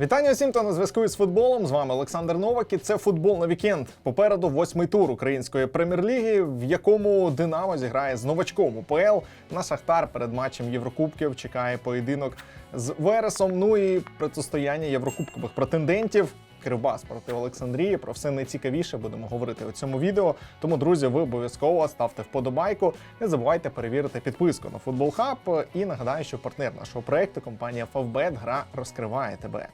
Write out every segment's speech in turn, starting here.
Вітання всім, хто на зв'язку із футболом. З вами Олександр Новак і це футбол на вікенд. Попереду восьмий тур української прем'єр-ліги, в якому Динамо зіграє з новачком УПЛ. На Шахтар перед матчем Єврокубків чекає поєдинок з Вересом. Ну і протистояння єврокубкових претендентів. Кривбас проти Олександрії. Про все найцікавіше будемо говорити у цьому відео. Тому, друзі, ви обов'язково ставте вподобайку. Не забувайте перевірити підписку на Футбол Хаб. І нагадаю, що партнер нашого проекту компанія Favbet гра розкриває тебе.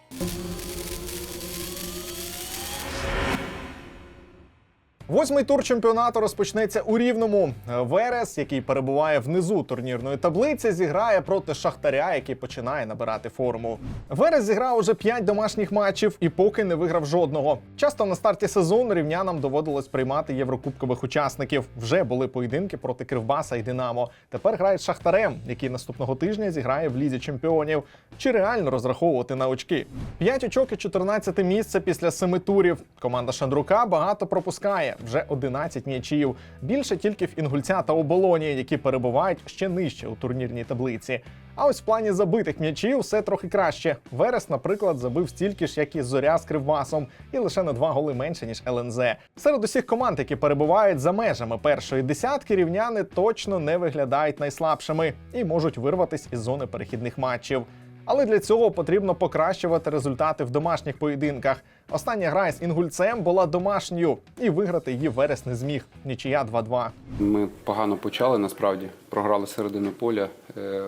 Восьмий тур чемпіонату розпочнеться у рівному. Верес, який перебуває внизу турнірної таблиці, зіграє проти Шахтаря, який починає набирати форму. Верес зіграв уже 5 домашніх матчів і поки не виграв жодного. Часто на старті сезону рівнянам доводилось приймати єврокубкових учасників. Вже були поєдинки проти Кривбаса і Динамо. Тепер грають Шахтарем, який наступного тижня зіграє в лізі чемпіонів. Чи реально розраховувати на очки? 5 очок і 14 місце після семи турів. Команда Шандрука багато пропускає вже 11 м'ячів. Більше тільки в Інгульця та оболоні, які перебувають ще нижче у турнірній таблиці. А ось в плані забитих м'ячів все трохи краще. Верес, наприклад, забив стільки ж, як і зоря з кривбасом, і лише на два голи менше ніж ЛНЗ. Серед усіх команд, які перебувають за межами першої десятки, рівняни точно не виглядають найслабшими і можуть вирватися із зони перехідних матчів. Але для цього потрібно покращувати результати в домашніх поєдинках. Остання гра з інгульцем була домашньою, і виграти її Верес не зміг. Нічия 2-2. Ми погано почали насправді. Програли середину поля, е,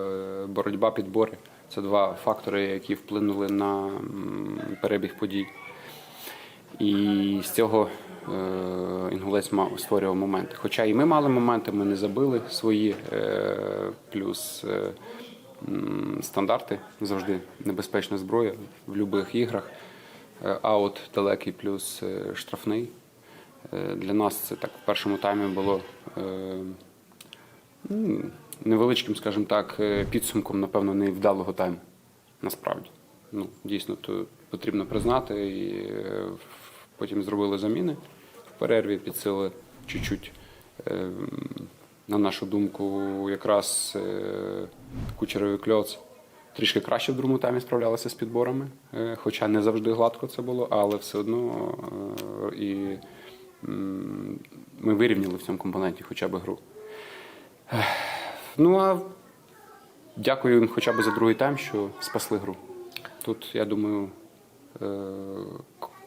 боротьба, підбори. Це два фактори, які вплинули на перебіг подій. І з цього е, інгулець мав створював моменти. Хоча і ми мали моменти, ми не забили свої, е, плюс стандарти завжди небезпечна зброя в будь-яких іграх. Е, Аут далекий плюс е, штрафний. Е, Для нас це так в першому таймі було невеличким, скажімо так, підсумком, напевно, невдалого тайму. Насправді. Ну, дійсно, то потрібно признати. І потім зробили заміни в перерві, підсили чуть-чуть, на нашу думку, якраз е, кучеровий кльоц. Трішки краще в другому таймі справлялися з підборами, е, хоча не завжди гладко це було, але все одно е, і ми вирівняли в цьому компоненті хоча б гру. Ну а дякую їм хоча б за другий тайм, що спасли гру. Тут, я думаю,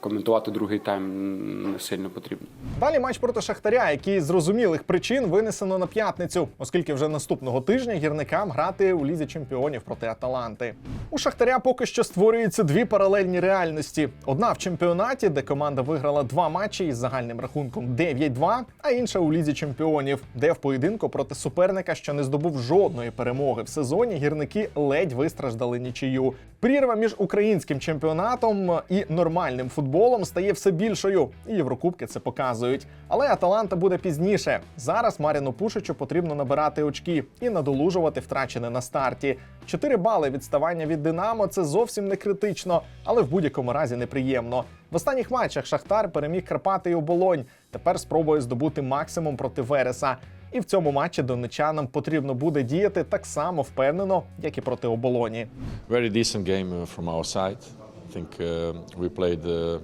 коментувати другий тайм не сильно потрібно. Далі матч проти Шахтаря, який з зрозумілих причин винесено на п'ятницю, оскільки вже наступного тижня гірникам грати у лізі чемпіонів проти Аталанти. У Шахтаря поки що створюються дві паралельні реальності: одна в чемпіонаті, де команда виграла два матчі із загальним рахунком 9-2, а інша у лізі чемпіонів, де в поєдинку проти суперника, що не здобув жодної перемоги в сезоні, гірники ледь вистраждали нічию. Прірва між українським чемпіонатом і нормальним футболом стає все більшою, і Єврокубки це показують. Але Аталанта буде пізніше. Зараз Маріну Пушичу потрібно набирати очки і надолужувати втрачене на старті. Чотири бали відставання від Динамо це зовсім не критично, але в будь-якому разі неприємно. В останніх матчах Шахтар переміг Карпати і Оболонь. Тепер спробує здобути максимум проти Вереса. І в цьому матчі донечанам потрібно буде діяти так само впевнено, як і проти оболоні. Very decent game uh, from our side. I think uh, we played a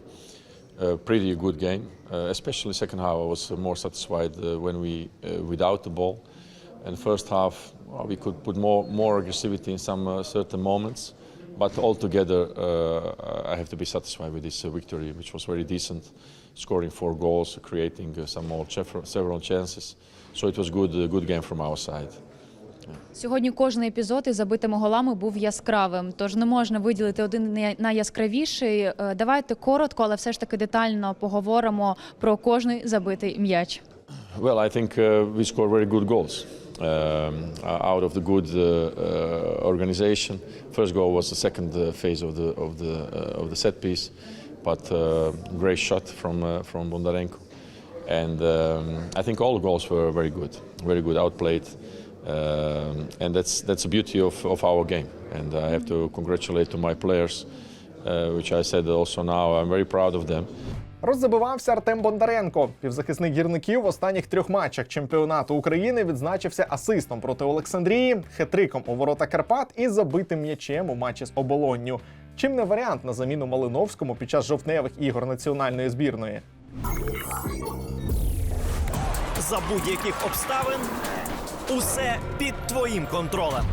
pretty good game. Uh, especially second half, I was more satisfied uh, when we without the ball. And first half, well, we could put more more aggressivity in some certain moments. But altogether, I have to be satisfied with this victory, which was very decent, scoring four goals, creating some more several chances. So it was good, good game from our side. Сьогодні кожен епізод із забитими голами був яскравим, тож не можна виділити один найяскравіший. Е, Давайте коротко, але все ж таки детально поговоримо про кожний забитий м'яч. Well, I think uh, we scored very good goals um, uh, out of the good uh, uh, organization. First goal was the second uh, phase of the of the uh, of the set piece, but uh, great shot from uh, from Bondarenko, and um, I think all goals were very good, very good outplayed, um, and that's that's the beauty of, of our game. And I have to congratulate to my players, uh, which I said also now. I'm very proud of them. Роззабивався Артем Бондаренко. Півзахисник гірників в останніх трьох матчах чемпіонату України відзначився асистом проти Олександрії, хетриком у ворота Карпат і забитим м'ячем у матчі з оболонню. Чим не варіант на заміну Малиновському під час жовтневих ігор національної збірної? За будь-яких обставин усе під твоїм контролем.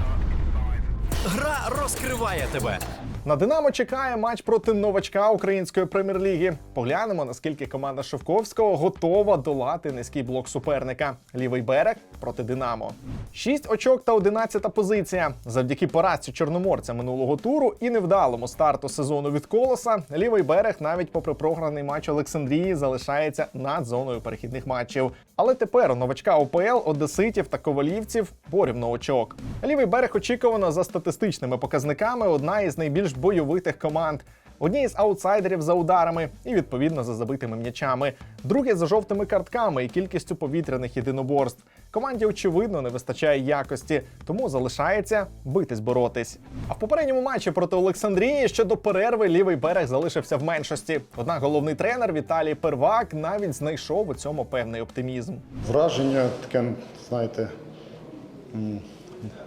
Гра розкриває тебе. На Динамо чекає матч проти новачка української прем'єр-ліги. Поглянемо, наскільки команда Шевковського готова долати низький блок суперника. Лівий берег проти Динамо. Шість очок та одинадцята позиція. Завдяки поразці чорноморця минулого туру і невдалому старту сезону від колоса. Лівий берег, навіть попри програний матч Олександрії, залишається над зоною перехідних матчів. Але тепер у новачка ОПЛ, Одеситів та Ковалівців порівно очок. Лівий берег очікувано за статистичними показниками одна із найбільш бойовитих команд. Одні з аутсайдерів за ударами і відповідно за забитими м'ячами. Другі за жовтими картками і кількістю повітряних єдиноборств. Команді очевидно не вистачає якості, тому залишається битись боротись. А в попередньому матчі проти Олександрії ще до перерви лівий берег залишився в меншості. Однак головний тренер Віталій Первак навіть знайшов у цьому певний оптимізм. Враження таке, знаєте,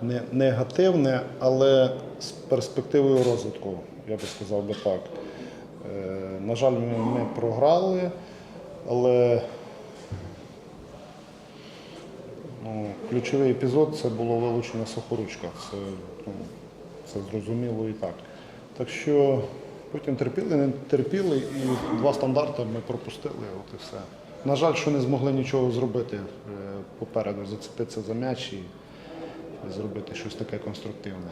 не, негативне, але з перспективою розвитку, я би сказав би так. Е, на жаль, ми, ми програли, але ну, ключовий епізод це було вилучення Сухоручка. Це, ну, це зрозуміло і так. Так що потім терпіли, не терпіли, і два стандарти ми пропустили, от і все. На жаль, що не змогли нічого зробити е, попереду, зацепитися за м'яч і зробити щось таке конструктивне.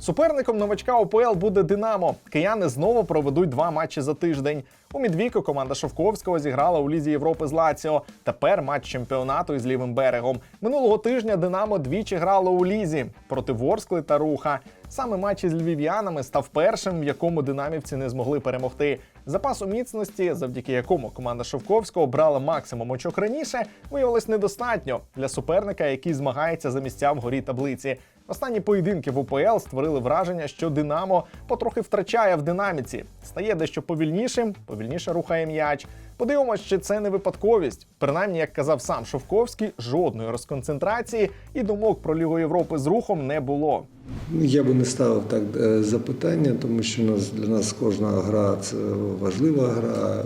Суперником новачка ОПЛ буде Динамо. Кияни знову проведуть два матчі за тиждень. У Мідвіку команда Шовковського зіграла у Лізі Європи з Лаціо. Тепер матч чемпіонату із лівим берегом. Минулого тижня Динамо двічі грало у Лізі проти Ворскли та Руха. Саме матч із львів'янами став першим, в якому динамівці не змогли перемогти. Запасу міцності, завдяки якому команда Шовковського брала максимум очок раніше, виявилось недостатньо для суперника, який змагається за місця вгорі таблиці. Останні поєдинки в УПЛ створили враження, що Динамо потрохи втрачає в динаміці, стає дещо повільнішим, повільніше рухає м'яч. Подивимось, чи це не випадковість. Принаймні, як казав сам Шовковський, жодної розконцентрації і думок про Лігу Європи з рухом не було. Ну, Я би не ставив так е, запитання, тому що нас, для нас кожна гра це важлива гра.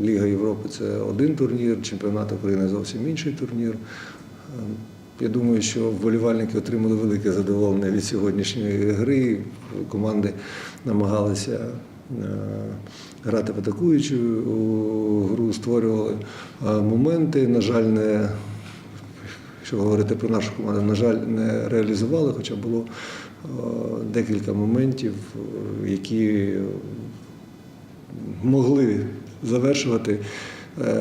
Ліга Європи це один турнір, чемпіонат України зовсім інший турнір. Я думаю, що вболівальники отримали велике задоволення від сьогоднішньої гри. Команди намагалися е, грати в атакуючу гру, створювали е, моменти. На жаль, не Якщо говорити про нашу команду, на жаль, не реалізували, хоча було е, декілька моментів, які могли завершувати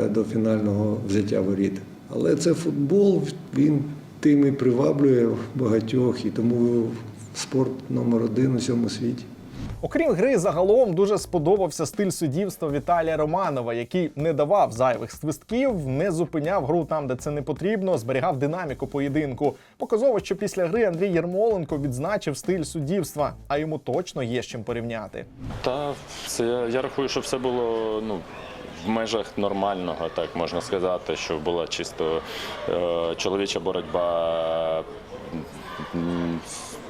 до фінального взяття воріт. Але це футбол, він тим і приваблює багатьох, і тому спорт номер один у цьому світі. Окрім гри, загалом дуже сподобався стиль суддівства Віталія Романова, який не давав зайвих свистків, не зупиняв гру там, де це не потрібно, зберігав динаміку поєдинку. Показово, що після гри Андрій Єрмоленко відзначив стиль суддівства, а йому точно є з чим порівняти. Та це я, я рахую, що все було ну. В межах нормального, так можна сказати, що була чисто е, чоловіча боротьба.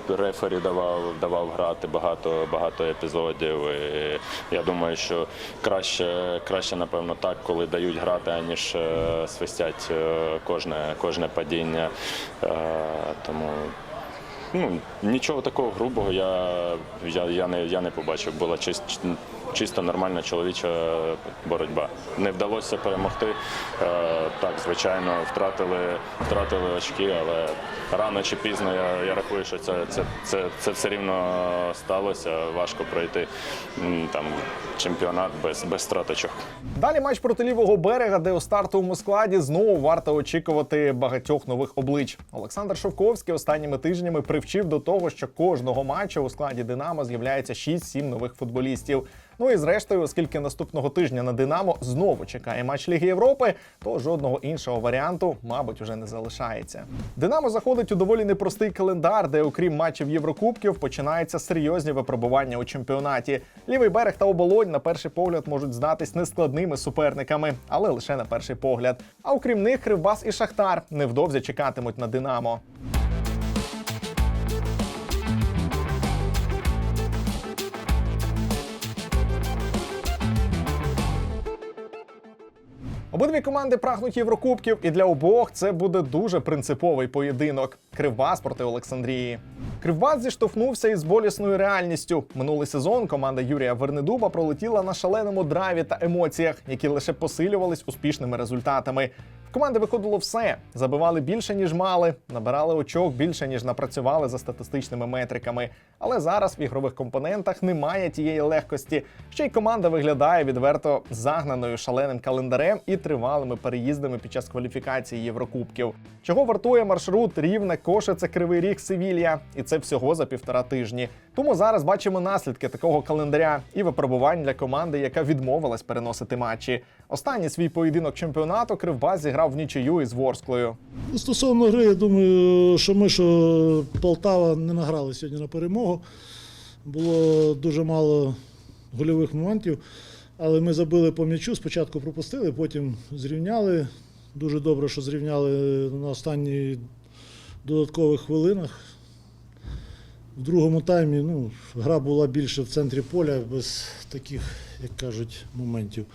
Рефері давав, давав грати багато, багато епізодів. І я думаю, що краще, краще, напевно, так, коли дають грати, аніж е, свистять е, кожне, кожне падіння. Тому Ну, нічого такого грубого я, я, я, не, я не побачив. Була чис, чисто нормальна чоловіча боротьба. Не вдалося перемогти. Е, так, звичайно, втратили, втратили очки, але рано чи пізно я, я рахую, що це, це, це, це все рівно сталося. Важко пройти там, чемпіонат без, без втрат очок. Далі матч проти лівого берега, де у стартовому складі знову варто очікувати багатьох нових облич. Олександр Шовковський останніми тижнями привчив до того, що кожного матчу у складі Динамо з'являється 6-7 нових футболістів. Ну і зрештою, оскільки наступного тижня на Динамо знову чекає матч Ліги Європи, то жодного іншого варіанту, мабуть, уже не залишається. Динамо заходить у доволі непростий календар, де, окрім матчів Єврокубків, починаються серйозні випробування у чемпіонаті. Лівий берег та оболонь на перший погляд можуть здатись нескладними суперниками, але лише на перший погляд. А окрім них, Кривбас і Шахтар невдовзі чекатимуть на Динамо. Обидві команди прагнуть Єврокубків, і для обох це буде дуже принциповий поєдинок. Кривбас проти Олександрії. Кривбас зіштовхнувся із болісною реальністю. Минулий сезон команда Юрія Вернедуба пролетіла на шаленому драйві та емоціях, які лише посилювались успішними результатами. Команди виходило все: забивали більше ніж мали, набирали очок більше ніж напрацювали за статистичними метриками. Але зараз в ігрових компонентах немає тієї легкості. Ще й команда виглядає відверто загнаною шаленим календарем і тривалими переїздами під час кваліфікації Єврокубків. Чого вартує маршрут Рівне, Кошице, Кривий Ріг, Севілья, і це всього за півтора тижні. Тому зараз бачимо наслідки такого календаря і випробувань для команди, яка відмовилась переносити матчі. Останній свій поєдинок чемпіонату Кривбас зіграв в нічию із Ворсклою. Ну, Стосовно гри, я думаю, що ми, що Полтава не награли сьогодні на перемогу. Було дуже мало гольових моментів, але ми забили по м'ячу. Спочатку пропустили, потім зрівняли. Дуже добре, що зрівняли на останніх додаткових хвилинах. В другому таймі ну, гра була більше в центрі поля, без таких, як кажуть, моментів.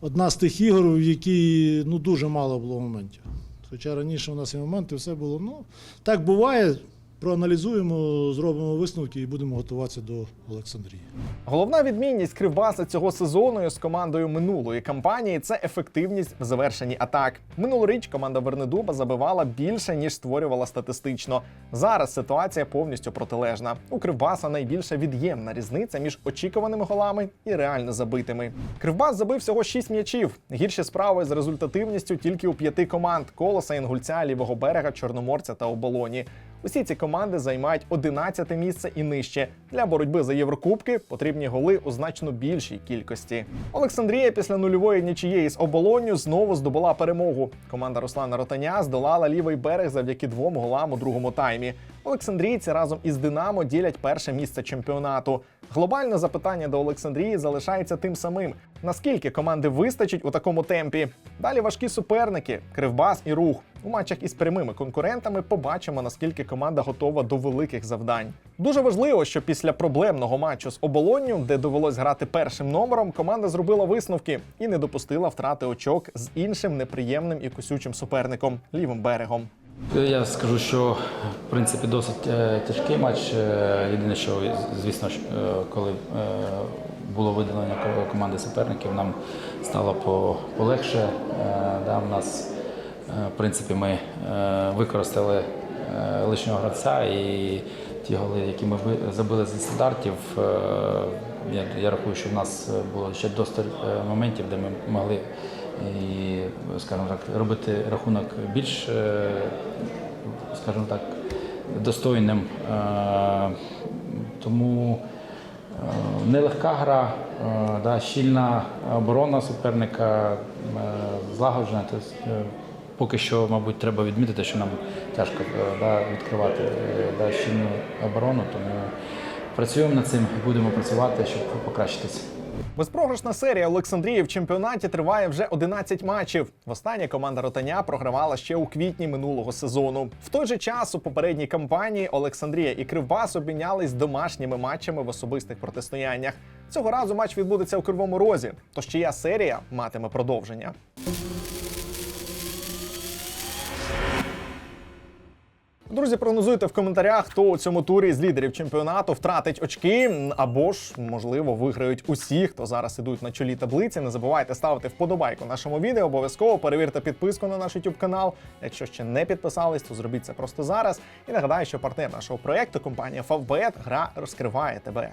Одна з тих ігор, в якій ну, дуже мало було моментів. Хоча раніше у нас і моменти, все було. Ну, так буває. Проаналізуємо, зробимо висновки і будемо готуватися до Олександрії. Головна відмінність Кривбаса цього сезону з командою минулої кампанії це ефективність в завершенні атак. Минулоріч команда Вернедуба забивала більше ніж створювала статистично. Зараз ситуація повністю протилежна. У Кривбаса найбільша від'ємна різниця між очікуваними голами і реально забитими. Кривбас забив всього 6 м'ячів. Гірші справи з результативністю тільки у п'яти команд: колоса, інгульця, лівого берега, чорноморця та оболоні. Усі ці команди займають 11 місце і нижче. Для боротьби за Єврокубки потрібні голи у значно більшій кількості. Олександрія після нульової нічиєї з оболонню знову здобула перемогу. Команда Руслана Ротаня здолала лівий берег завдяки двом голам у другому таймі. Олександрійці разом із Динамо ділять перше місце чемпіонату. Глобальне запитання до Олександрії залишається тим самим: наскільки команди вистачить у такому темпі? Далі важкі суперники Кривбас і рух. У матчах із прямими конкурентами побачимо, наскільки команда готова до великих завдань. Дуже важливо, що після проблемного матчу з оболонню, де довелось грати першим номером, команда зробила висновки і не допустила втрати очок з іншим неприємним і косючим суперником лівим берегом. Я скажу, що в принципі досить е, тяжкий матч. Е, Єдине, що звісно, е, коли е, було видалення команди суперників, нам стало полегше. Е, Да, в нас, е, в принципі, ми е, використали е, лишнього гравця і ті голи, які ми забили зі стандартів. е, Я, рахую, що в нас було ще достатньо моментів, де ми могли і, скажімо так, робити рахунок більш, е, скажімо так, достойним. Е, Тому е, нелегка гра, да, щільна оборона суперника, злагоджена. Поки що, мабуть, треба відмітити, що нам тяжко да, відкривати да, щільну оборону, тому працюємо над цим і будемо працювати, щоб покращитися. Безпрограшна серія Олександрії в чемпіонаті триває вже 11 матчів. Востаннє команда Ротаня програвала ще у квітні минулого сезону. В той же час у попередній кампанії Олександрія і Кривбас обмінялись домашніми матчами в особистих протистояннях. Цього разу матч відбудеться у Кривому Розі. Тож чия серія матиме продовження. Друзі, прогнозуйте в коментарях, хто у цьому турі з лідерів чемпіонату втратить очки, або ж, можливо, виграють усі, хто зараз ідуть на чолі таблиці. Не забувайте ставити вподобайку нашому відео. Обов'язково перевірте підписку на наш YouTube канал. Якщо ще не підписались, то зробіть це просто зараз. І нагадаю, що партнер нашого проекту компанія Favbet гра розкриває тебе.